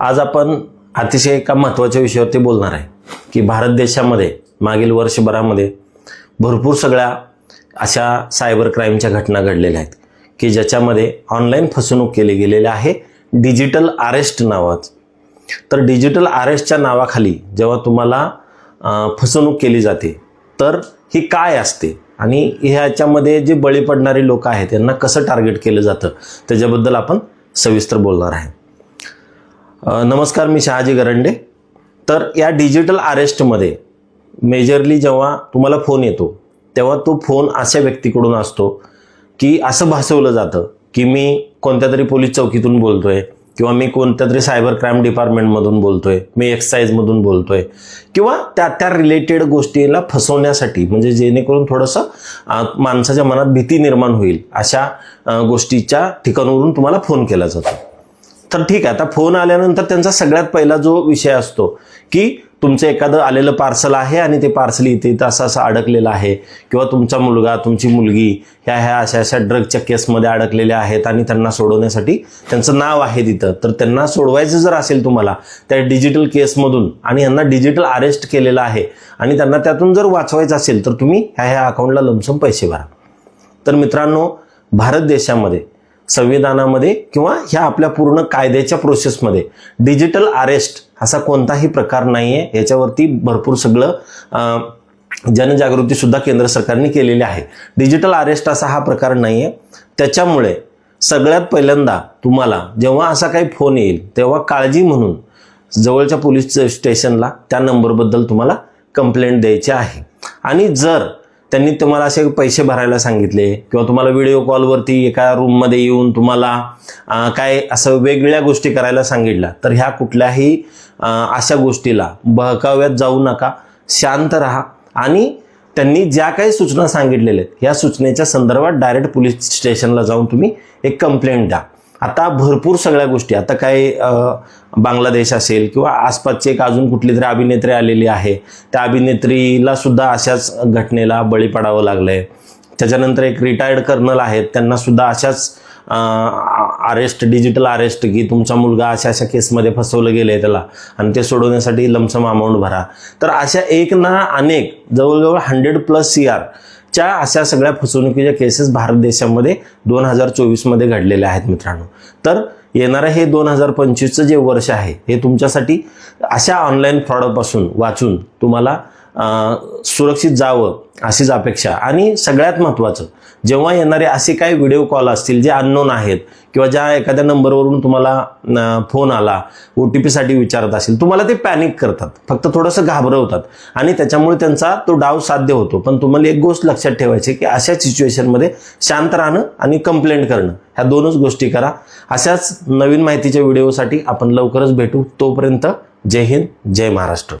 आज आपण अतिशय एका महत्त्वाच्या विषयावरती बोलणार आहे की भारत देशामध्ये मागील वर्षभरामध्ये भरपूर सगळ्या अशा सायबर क्राईमच्या घटना घडलेल्या आहेत की ज्याच्यामध्ये ऑनलाईन फसवणूक केली गेलेली आहे डिजिटल अरेस्ट नावाचं तर डिजिटल अरेस्टच्या नावाखाली जेव्हा तुम्हाला फसवणूक केली जाते तर ही काय असते? आणि ह्याच्यामध्ये जे बळी पडणारी लोक आहेत त्यांना कसं टार्गेट केलं जातं? त्याच्याबद्दल आपण सविस्तर बोलणार आहे. नमस्कार मी शहाजी गरंडे. तर या डिजिटल अरेस्टमध्ये मेजरली जेव्हा तुम्हाला फोन येतो तेव्हा तो फोन अशा व्यक्तीकडून असतो की असं भासवलं जातं की मी कोणत्या तरी पोलीस चौकीतून बोलतोय किंवा मी कोणत्या तरी सायबर क्राईम डिपार्टमेंटमधून बोलतोय मी एक्साईजमधून बोलतोय किंवा त्या त्या रिलेटेड गोष्टीला फसवण्यासाठी म्हणजे जेणेकरून थोडंसं माणसाच्या मनात भीती निर्माण होईल अशा गोष्टीच्या ठिकाणावरून तुम्हाला फोन केला जातो. तर ठीक आहे आता फोन आल्यानंतर त्यांचा सगळ्यात पहिला जो विषय असतो की तुमचं एखादं आलेलं पार्सल आहे आणि ते पार्सल इथे इथं असं असं अडकलेलं आहे किंवा तुमचा मुलगा तुमची मुलगी ह्या ह्या अशा अशा ड्रगच्या केसमध्ये अडकलेल्या आहेत आणि त्यांना सोडवण्यासाठी त्यांचं नाव आहे तिथं. तर त्यांना सोडवायचं जर असेल तुम्हाला त्या डिजिटल केसमधून आणि यांना डिजिटल अरेस्ट केलेलं आहे आणि त्यांना त्यातून जर वाचवायचं असेल तर तुम्ही ह्या ह्या अकाउंटला लमसम पैसे भरा. तर मित्रांनो भारत देशामध्ये संविधानामध्ये किंवा ह्या आपल्या पूर्ण कायद्याच्या प्रोसेसमध्ये डिजिटल अरेस्ट असा कोणताही प्रकार नाही आहे याच्यावरती भरपूर सगळं जनजागृतीसुद्धा जनजागृती सुद्धा केंद्र सरकारने केलेली आहे. डिजिटल अरेस्ट असा हा प्रकार नाही आहे त्याच्यामुळे सगळ्यात पहिल्यांदा तुम्हाला जेव्हा असा काही फोन येईल तेव्हा काळजी म्हणून जवळच्या पोलीस स्टेशनला त्या नंबरबद्दल तुम्हाला कंप्लेंट द्यायची आहे. आणि जर त्यांनी तुम्हाला असे पैसे भरायला सांगितले किंवा तुम्हाला व्हिडिओ कॉलवरती एका रूममध्ये येऊन तुम्हाला काय असं वेगवेगळ्या गोष्टी करायला सांगितल्या. तर ह्या कुठल्याही अशा गोष्टीला बहकाव्यात जाऊ नका. शांत राहा. आणि त्यांनी ज्या काही सूचना सांगितलेल्या आहेत ह्या सूचनेच्या संदर्भात डायरेक्ट पोलीस स्टेशनला जाऊन तुम्ही एक कंप्लेंट द्या. आता भरपूर सगळ्या गोष्टी. आता काय बांगलादेश असेल किंवा आसपासची एक अजून कुठली तरी अभिनेत्री आलेली आहे. त्या अभिनेत्रीला सुद्धा अशाच घटनेला बळी पडावं लागलंय. त्याच्यानंतर एक रिटायर्ड कर्नल आहेत. त्यांना सुद्धा अशाच अरेस्ट डिजिटल अरेस्ट की तुमचा मुलगा अशा अशा केसमध्ये फसवलं गेलं आहे त्याला आणि ते सोडवण्यासाठी लमसम अमाऊंट भरा. तर अशा एक ना अनेक जवळजवळ हंड्रेड प्लस सी आर च्या अशा सगळ्या फसवणुकीच्या केसेस भारत देशामध्ये दोन हजार चोवीसमध्ये घडलेल्या आहेत मित्रांनो. तर येणारं हे दोन हजार पंचवीसचं जे वर्ष आहे हे तुमच्यासाठी अशा ऑनलाईन फ्रॉडपासून वाचून तुम्हाला सुरक्षित जावं अशीच अपेक्षा. आणि सगळ्यात महत्त्वाचं जेव्हा येणारे असे काही व्हिडिओ कॉल असतील जे अननोन आहेत किंवा ज्या एखाद्या नंबरवरून तुम्हाला फोन आला ओ टी पीसाठी विचारत असेल तुम्हाला ते पॅनिक करतात. फक्त थोडंसं घाबरवतात. आणि त्याच्यामुळे त्यांचा तो डाव साध्य होतो. पण तुम्हाला एक गोष्ट लक्षात ठेवायची की अशा सिच्युएशनमध्ये शांत राहणं आणि कंप्लेंट करणं ह्या दोनच गोष्टी करा. अशाच नवीन माहितीच्या व्हिडिओसाठी आपण लवकरच भेटू. तोपर्यंत जय हिंद जय महाराष्ट्र.